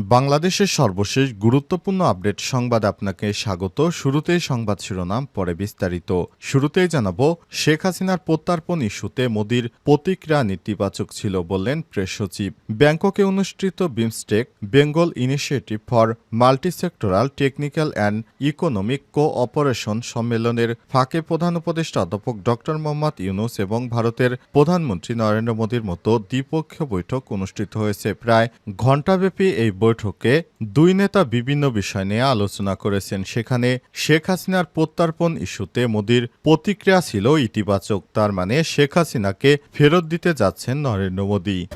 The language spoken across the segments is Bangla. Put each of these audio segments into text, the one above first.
বাংলাদেশের সর্বশেষ গুরুত্বপূর্ণ আপডেট সংবাদ আপনাকে স্বাগত। শুরুতেই সংবাদ শিরোনাম, পরে বিস্তারিত। শুরুতেই জানাব, শেখ হাসিনার প্রত্যার্পণ ইস্যুতে মোদির প্রতিক্রিয়া নেতিবাচক ছিল বললেন প্রেস সচিব। ব্যাংককে অনুষ্ঠিত BIMSTEC, Bengal initiative for multisectoral technical and economic cooperation সম্মেলনের ফাঁকে প্রধান উপদেষ্টা অধ্যাপক ড. মোহাম্মদ ইউনুস এবং ভারতের প্রধানমন্ত্রী নরেন্দ্র মোদীর মতো দ্বিপক্ষীয় বৈঠক অনুষ্ঠিত হয়েছে। প্রায় ঘণ্টাব্যাপী এই বৈঠকে দুই নেতা বিভিন্ন বিষয় নিয়ে আলোচনা করেছেন। সেখানে শেখ হাসিনার প্রত্যার্পণ ইস্যুতে মোদির প্রতিক্রিয়া ছিল ইতিবাচক। তার মানে শেখ হাসিনাকে ফেরত দিতে যাচ্ছেন নরেন্দ্র মোদী।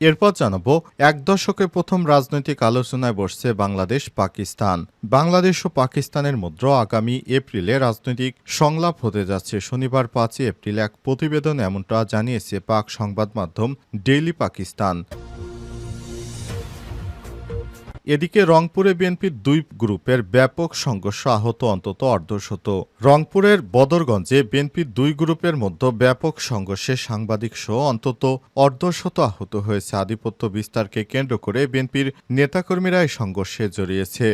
এরপর জানাব, এক দশকে প্রথম রাজনৈতিক আলোচনায় বসছে বাংলাদেশ, পাকিস্তান। বাংলাদেশ ও পাকিস্তানের মধ্যে আগামী এপ্রিলে রাজনৈতিক সংলাপ হতে যাচ্ছে। শনিবার পাঁচই এপ্রিল এক প্রতিবেদন এমনটা জানিয়েছে পাক সংবাদ মাধ্যম ডেইলি পাকিস্তান। এদিকে রংপুরে বিএনপির দুই গ্রুপের ব্যাপক সংঘর্ষ আহত অন্তত অর্ধশত। রংপুরের বদরগঞ্জে বিএনপির দুই গ্রুপের মধ্যে ব্যাপক সংঘর্ষে সাংবাদিক সহ অন্তত অর্ধশত আহত হয়েছে। আধিপত্য বিস্তারকে কেন্দ্র করে বিএনপির নেতাকর্মীরা এই সংঘর্ষে জড়িয়েছে।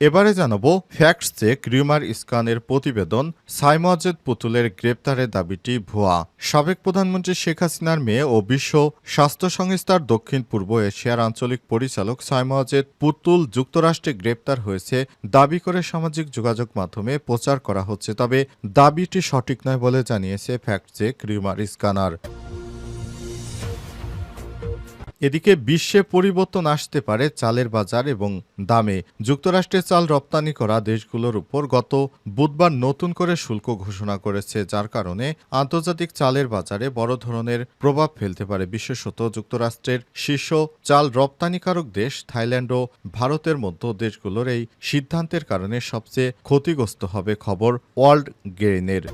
এবারে জানাব ফ্যাক্টস চেক, রিউমার ইস্কানের প্রতিবেদন, সাইমজেদ পুতুলের গ্রেপ্তারের দাবিটি ভুয়া। সাবেক প্রধানমন্ত্রী শেখ হাসিনার মেয়ে ও বিশ্ব স্বাস্থ্য সংস্থার দক্ষিণ পূর্ব এশিয়ার আঞ্চলিক পরিচালক সাইমজেদ পুতুল যুক্তরাষ্ট্রে গ্রেপ্তার হয়েছে। দাবি করে সামাজিক যোগাযোগ মাধ্যমে প্রচার করা হচ্ছে, তবে দাবিটি সঠিক নয় বলে জানিয়েছে ফ্যাক্ট চেক, রিউমার ইস্কানার এদিকে বিশ্বে পরিবর্তন আসতে পারে চালের বাজার এবং দামে। যুক্তরাষ্ট্রে চাল রপ্তানি করা দেশগুলোর উপর গত বুধবার নতুন করে শুল্ক ঘোষণা করেছে, যার কারণে আন্তর্জাতিক চালের বাজারে বড় ধরনের প্রভাব ফেলতে পারে। বিশেষত যুক্তরাষ্ট্রের শীর্ষ চাল রপ্তানিকারক দেশ থাইল্যান্ড ও ভারতের মধ্যে দেশগুলোর এই সিদ্ধান্তের কারণে সবচেয়ে ক্ষতিগ্রস্ত হবে খবর ওয়ার্ল্ড গেইনের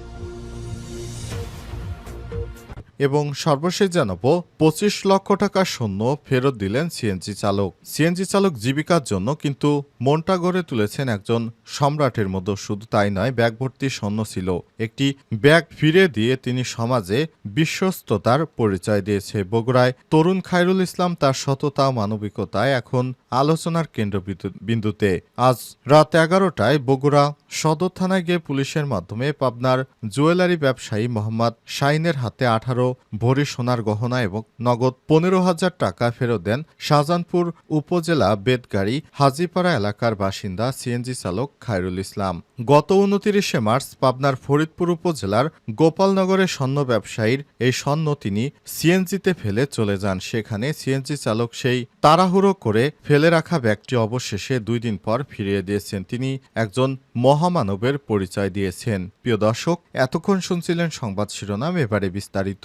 এবং সর্বশেষ জানাব, পঁচিশ লক্ষ টাকা শূন্য ফেরত দিলেন সিএনজি চালক। সিএনজি চালক জীবিকার জন্য কিন্তু মনটা গড়ে তুলেছেন একজন সম্রাটের মতো, শুধু তাই নয় ব্যাগ ভর্তি স্বর্ণ ছিল। একটি ব্যাগ ফিরে দিয়ে তিনি সমাজে বিশ্বস্ততার পরিচয় দিয়েছে। বগুড়ায় তরুণ খায়রুল ইসলাম তার সততা, মানবিকতায় এখন আলোচনার কেন্দ্রবিন্দুতে আজ রাত এগারোটায় বগুড়া সদর থানায় গিয়ে পুলিশের মাধ্যমে পাবনার জুয়েলারি ব্যবসায়ী মোহাম্মদ শাইনের হাতে আঠারো ভরি সোনার গহনা এবং নগদ পনেরো হাজার টাকা ফেরত দেন শাহজাহানপুর উপজেলা বেদগাড়ি হাজিপাড়া এলাকার বাসিন্দা সিএনজি চালক খায়রুল ইসলাম। গত উনতিরিশে মার্চ পাবনার ফরিদপুর উপজেলার গোপালনগরের স্বর্ণ ব্যবসায়ীর এই স্বর্ণ তিনি সিএনজিতে ফেলে চলে যান। সেখানে সিএনজি চালক সেই তাড়াহুড়ো করে ফেলে রাখা ব্যাগটি অবশেষে দুই দিন পর ফিরিয়ে দিয়েছেন। তিনি একজন মহামানবের পরিচয় দিয়েছেন। প্রিয় দর্শক, এতক্ষণ শুনছিলেন সংবাদ শিরোনাম, এবারে বিস্তারিত।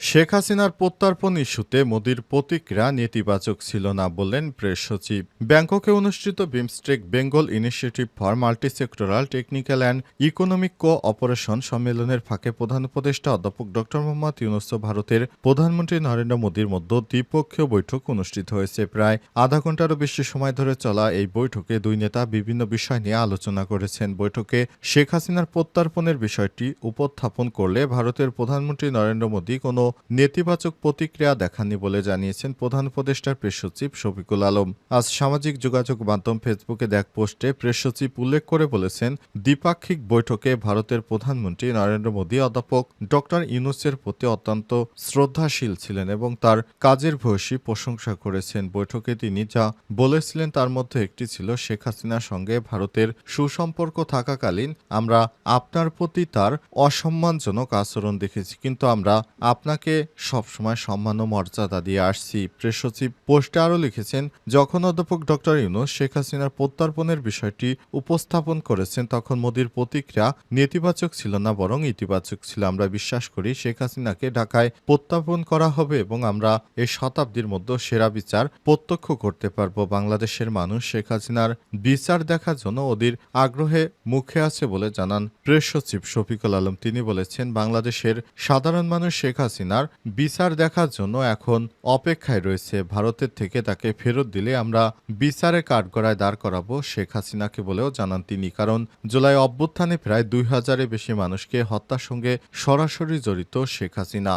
শেখ হাসিনার প্রত্যার্পণ ইস্যুতে মোদির প্রতিক্রিয়া নেতিবাচক ছিল না বললেন প্রেস সচিব। ব্যাংককে অনুষ্ঠিত BIMSTEC Bengal initiative for multisectoral technical and economic cooperation সম্মেলনের ফাঁকে প্রধান উপদেষ্টা অধ্যাপক ড মোহাম্মদ ইউনুস ভারতের প্রধানমন্ত্রী নরেন্দ্র মোদীর মধ্যে দ্বিপক্ষীয় বৈঠক অনুষ্ঠিত হয়েছে। প্রায় আধা ঘন্টারও বেশি সময় ধরে চলা এই বৈঠকে দুই নেতা বিভিন্ন বিষয় নিয়ে আলোচনা করেছেন। বৈঠকে শেখ হাসিনার প্রত্যার্পণের বিষয়টি উপস্থাপন করলে ভারতের প্রধানমন্ত্রী নরেন্দ্র মোদী কোনো নেতিবাচক প্রতিক্রিয়া দেখাননি বলে জানিয়েছেন প্রধান উপদেষ্টার প্রেস সচিব শফিকুল আলম। আজ সামাজিক যোগাযোগ মাধ্যম ফেসবুকে দেখ পোস্টে প্রেস সচিব উল্লেখ করে বলেছেন, দ্বিপাক্ষিক বৈঠকে ভারতের প্রধানমন্ত্রী নরেন্দ্র মোদী অধ্যাপক ডক্টর ইউনুসের প্রতি অত্যন্ত শ্রদ্ধাশীল ছিলেন এবং তার কাজের ভূয়সী প্রশংসা করেছেন। বৈঠকে তিনি যা বলেছিলেন তার মধ্যে একটি ছিল, শেখ হাসিনার সঙ্গে ভারতের সুসম্পর্ক থাকাকালীন আমরা আপনার প্রতি তার অসম্মানজনক আচরণ দেখেছি, কিন্তু আমরা আপনাকে হাসিনাকে সবসময় সম্মান ও মর্যাদা দিয়ে আসছি। প্রেস সচিব পোস্টে আরও লিখেছেন, যখন অধ্যাপক ডক্টর ইউনুস শেখ হাসিনার প্রত্যর্পণের বিষয়টি উপস্থাপন করেছেন, তখন মোদির প্রতিক্রিয়া নেতিবাচক ছিল না, বরং ইতিবাচক ছিল। আমরা বিশ্বাস করি শেখ হাসিনাকে ঢাকায় প্রত্যাপন করা হবে এবং আমরা এই শতাব্দীর মধ্যে সেরা বিচার প্রত্যক্ষ করতে পারব। বাংলাদেশের মানুষ শেখ হাসিনার বিচার দেখার জন্য ওদের আগ্রহে মুখে আছে বলে জানান প্রেস সচিব শফিকুল আলম। তিনি বলেছেন, বাংলাদেশের সাধারণ মানুষ শেখ হাসিনার বিচার দেখার জন্য এখন অপেক্ষায় রয়েছে। ভারতের থেকে তাকে ফেরত দিলে আমরা বিচারে কাঠগড়ায় দাঁড় করাবো, শেখ হাসিনাকে বলেও জানান তিনি। কারণ জুলাই অভ্যুত্থানে প্রায় দুই হাজারের বেশি মানুষকে হত্যার সঙ্গে সরাসরি জড়িত শেখ হাসিনা।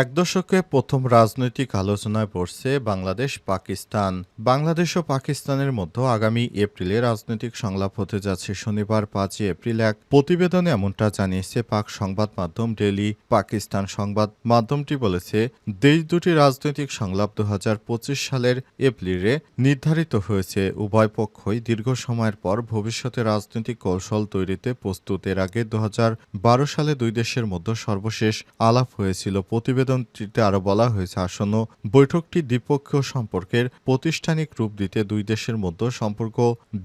এক দশকে প্রথম রাজনৈতিক আলোচনায় পড়ছে বাংলাদেশ, পাকিস্তান। বাংলাদেশ ও পাকিস্তানের মধ্যে আগামী এপ্রিলে রাজনৈতিক সংলাপ হতে যাচ্ছে। শনিবার পাঁচই এপ্রিল এক প্রতিবেদনে এমনটা জানিয়েছে পাক সংবাদ মাধ্যম ডেলি পাকিস্তান সংবাদ। মাধ্যমটি বলেছে, দেশ দুটি রাজনৈতিক সংলাপ দু হাজার পঁচিশ সালের এপ্রিলে নির্ধারিত হয়েছে। উভয় পক্ষই দীর্ঘ সময়ের পর ভবিষ্যতে রাজনৈতিক কৌশল তৈরিতে প্রস্তুত এর আগে দু হাজার বারো সালে দুই দেশের মধ্যে সর্বশেষ আলাপ হয়েছিল। প্রতিবেদনটিতে আরও বলা হয়েছে, আসন্ন বৈঠকটি দ্বিপক্ষীয় সম্পর্কের প্রাতিষ্ঠানিক রূপ দিতে দুই দেশের মধ্যে সম্পর্ক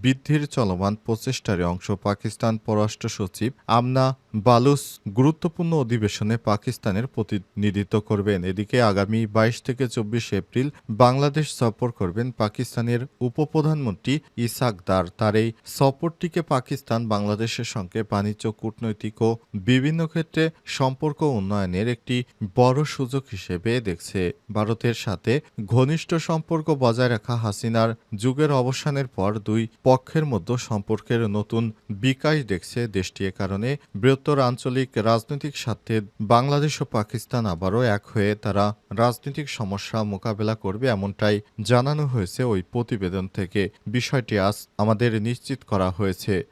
বৃদ্ধির চলমান প্রচেষ্টার অংশ পাকিস্তান পররাষ্ট্র সচিব আমনা বালুস গুরুত্বপূর্ণ অধিবেশনে পাকিস্তানের প্রতিনিধিত্ব করবেন। এদিকে আগামী বাইশ থেকে চব্বিশ এপ্রিল বাংলাদেশ সফর করবেন পাকিস্তানের উপপ্রধানমন্ত্রী ইসাক দার। তার এই সফরটিকে পাকিস্তান, বাংলাদেশের সঙ্গে বাণিজ্য, কূটনৈতিক ও বিভিন্ন ক্ষেত্রে সম্পর্ক উন্নয়নের একটি বড় সুযোগ হিসেবে দেখছে ভারতের সাথে ঘনিষ্ঠ সম্পর্ক বজায় রাখা হাসিনার যুগের অবসানের পর দুই পক্ষের মধ্যে সম্পর্কের নতুন বিকাশ দেখছে দেশটি এ কারণে। বৃহত্তর আঞ্চলিক রাজনৈতিক স্বার্থে বাংলাদেশ ও পাকিস্তান আবারও এক হয়ে তারা রাজনৈতিক সমস্যা মোকাবেলা করবে এমনটাই জানানো হয়েছে ওই প্রতিবেদন থেকে। বিষয়টি আজ আমাদের নিশ্চিত করা হয়েছে।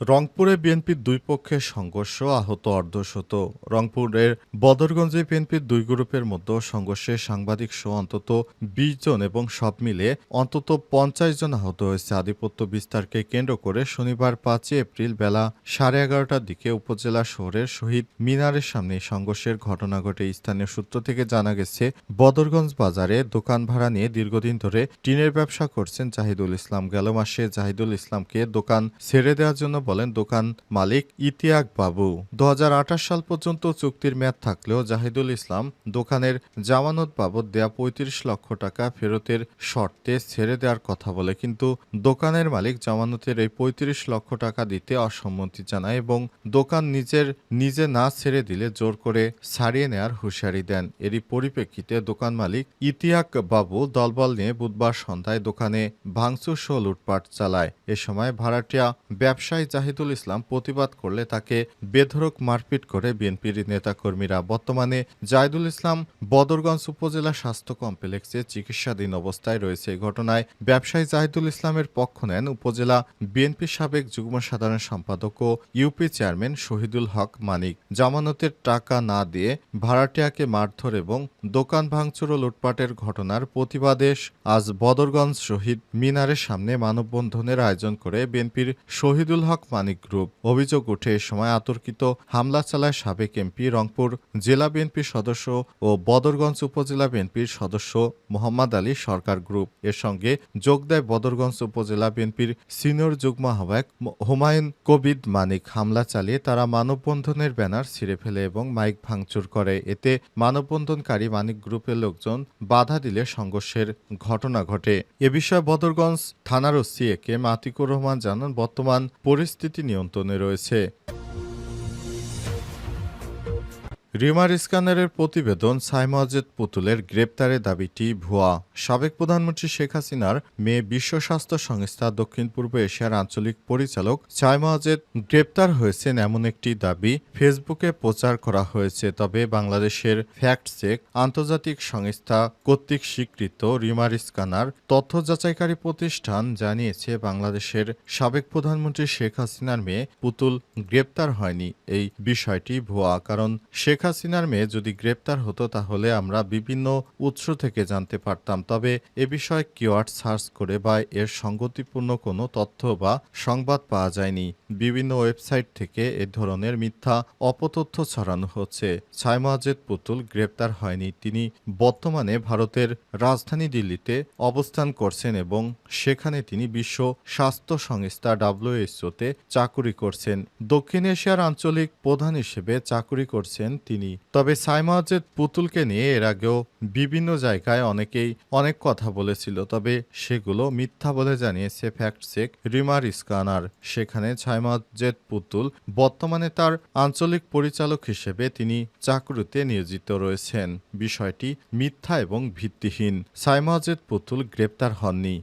রংপুরে বিএনপির দুই পক্ষের সংঘর্ষ আহত অর্ধশত। রংপুরের বদরগঞ্জে বিএনপির দুই গ্রুপের মধ্যে সংঘর্ষে সাংবাদিক সহ অন্তত বিশ জন এবং সব মিলে অন্তত পঞ্চাশ জন আহত হয়েছে। আধিপত্য বিস্তারকে কেন্দ্র করে শনিবার পাঁচই এপ্রিল বেলা সাড়ে এগারোটার দিকে উপজেলা শহরের শহীদ মিনারের সামনে সংঘর্ষের ঘটনা ঘটে। স্থানীয় সূত্র থেকে জানা গেছে, বদরগঞ্জ বাজারে দোকান ভাড়া নিয়ে দীর্ঘদিন ধরে টিনের ব্যবসা করছেন জাহিদুল ইসলাম। গেল মাসে জাহিদুল ইসলামকে দোকান ছেড়ে দেওয়ার জন্য বলেন দোকান মালিক ইতিয়াক বাবু। দু হাজার আঠাশ সাল পর্যন্ত চুক্তির মেয়াদ থাকলেও জাহিদুল ইসলাম দোকানের জামানত বাবদ দেয়া পঁয়ত্রিশ লক্ষ টাকা ফেরতের শর্তে ছেড়ে দেওয়ার কথা বলে, কিন্তু দোকানের মালিক জামানতের এই পঁয়ত্রিশ লক্ষ টাকা দিতে অসম্মতি জানায় এবং দোকান নিজের, নিজে না ছেড়ে দিলে জোর করে ছাড়িয়ে নেয়ার হুঁশিয়ারি দেন। এরই পরিপ্রেক্ষিতে দোকান মালিক ইতিয়াক বাবু দলবল নিয়ে বুধবার সন্ধ্যায় দোকানে ভাঙচুর সহ লুটপাট চালায়। এ সময় ভাড়াটিয়া ব্যবসায়ী জাহিদুল ইসলাম প্রতিবাদ করলে তাকে বেধরক মারপিট করে বিএনপির নেতাকর্মীরা। বর্তমানে জাহিদুল ইসলাম বদরগঞ্জ উপজেলা স্বাস্থ্য কমপ্লেক্সে চিকিৎসাধীন অবস্থায় রয়েছে। এই ঘটনায় ব্যবসায়ী জাহিদুল ইসলামের পক্ষ নেন উপজেলা বিএনপি সাবেক যুগ্ম সাধারণ সম্পাদক ও ইউপি চেয়ারম্যান শহীদুল হক মানিক। জামানতের টাকা না দিয়ে ভাড়াটিয়াকে মারধর এবং দোকান ভাঙচুর ও লুটপাটের ঘটনার প্রতিবাদে আজ বদরগঞ্জ শহীদ মিনারের সামনে মানববন্ধনের আয়োজন করে বিএনপির শহীদুল হক মানিক গ্রুপ অভিযোগ উঠে সময় আতর্কিত হামলা চালায় সাবেক এমপি রংপুর জেলা বিএনপির সদস্য ও বদরগঞ্জ উপজেলা বিএনপির সদস্য মোহাম্মদ আলী সরকার গ্রুপ। এর সঙ্গে যোগ দেয় বদরগঞ্জ উপজেলা বিএনপির সিনিয়র যুগ্ম আহ্বায়ক হুমায়ুন কবিদ মানিক হামলা চালিয়ে তারা মানববন্ধনের ব্যানার ছিঁড়ে ফেলে এবং মাইক ভাঙচুর করে। এতে মানববন্ধনকারী মানিক গ্রুপের লোকজন বাধা দিলে সংঘর্ষের ঘটনা ঘটে। এ বিষয়ে বদরগঞ্জ থানার ওসি এ কে মাতিকুর রহমান জানান, বর্তমান পরিস্থিতি নিয়ন্ত্রণে রয়েছে। রিমার স্ক্যানারের প্রতিবেদন সাইমজেদ পুতুলের গ্রেপ্তারের দাবিটি ভুয়া। সাবেক প্রধানমন্ত্রী শেখ হাসিনার মেয়ে বিশ্ব স্বাস্থ্য সংস্থা দক্ষিণ পূর্ব এশিয়ার আঞ্চলিক পরিচালক সাইমজেদ গ্রেপ্তার হয়েছেন এমন একটি দাবি ফেসবুকে প্রচার করা হয়েছে। তবে বাংলাদেশের ফ্যাক্ট চেক আন্তর্জাতিক সংস্থা কর্তৃক স্বীকৃত রিমার স্ক্যানার তথ্য যাচাইকারী প্রতিষ্ঠান জানিয়েছে, বাংলাদেশের সাবেক প্রধানমন্ত্রী শেখ হাসিনার মেয়ে পুতুল গ্রেপ্তার হয়নি। এই বিষয়টি ভুয়া, কারণ শেখ হাসিনার মেয়ে যদি গ্রেপ্তার হতো তাহলে আমরা বিভিন্ন উৎস থেকে জানতে পারতাম, তবে এ বিষয়ে কিওয়ার্ড সার্চ করে বা এর সঙ্গতিপূর্ণ কোনো তথ্য বা সংবাদ পাওয়া যায়নি। বিভিন্ন ওয়েবসাইট থেকে এ ধরনের মিথ্যা অপতথ্য ছড়ানো হচ্ছে। ছায়মাজেদ পুতুল গ্রেপ্তার হয়নি, তিনি বর্তমানে ভারতের রাজধানী দিল্লিতে অবস্থান করছেন এবং সেখানে তিনি বিশ্ব স্বাস্থ্য সংস্থা ডাব্লিউএইচওতে চাকুরি করছেন। দক্ষিণ এশিয়ার আঞ্চলিক প্রধান হিসেবে চাকুরি করছেন তিনি। তবে সাইমাজেদ পুতুলকে নিয়ে এর আগেও বিভিন্ন জায়গায় অনেকেই অনেক কথা বলেছিল, তবে সেগুলো মিথ্যা বলে জানিয়েছে ফ্যাক্ট চেক রিমার স্কানার সেখানে ছাইমাজেদ পুতুল বর্তমানে তার আঞ্চলিক পরিচালক হিসেবে তিনি চাকুরিতে নিয়োজিত রয়েছেন। বিষয়টি মিথ্যা এবং ভিত্তিহীন। সাইমাজেদ পুতুল গ্রেপ্তার হননি।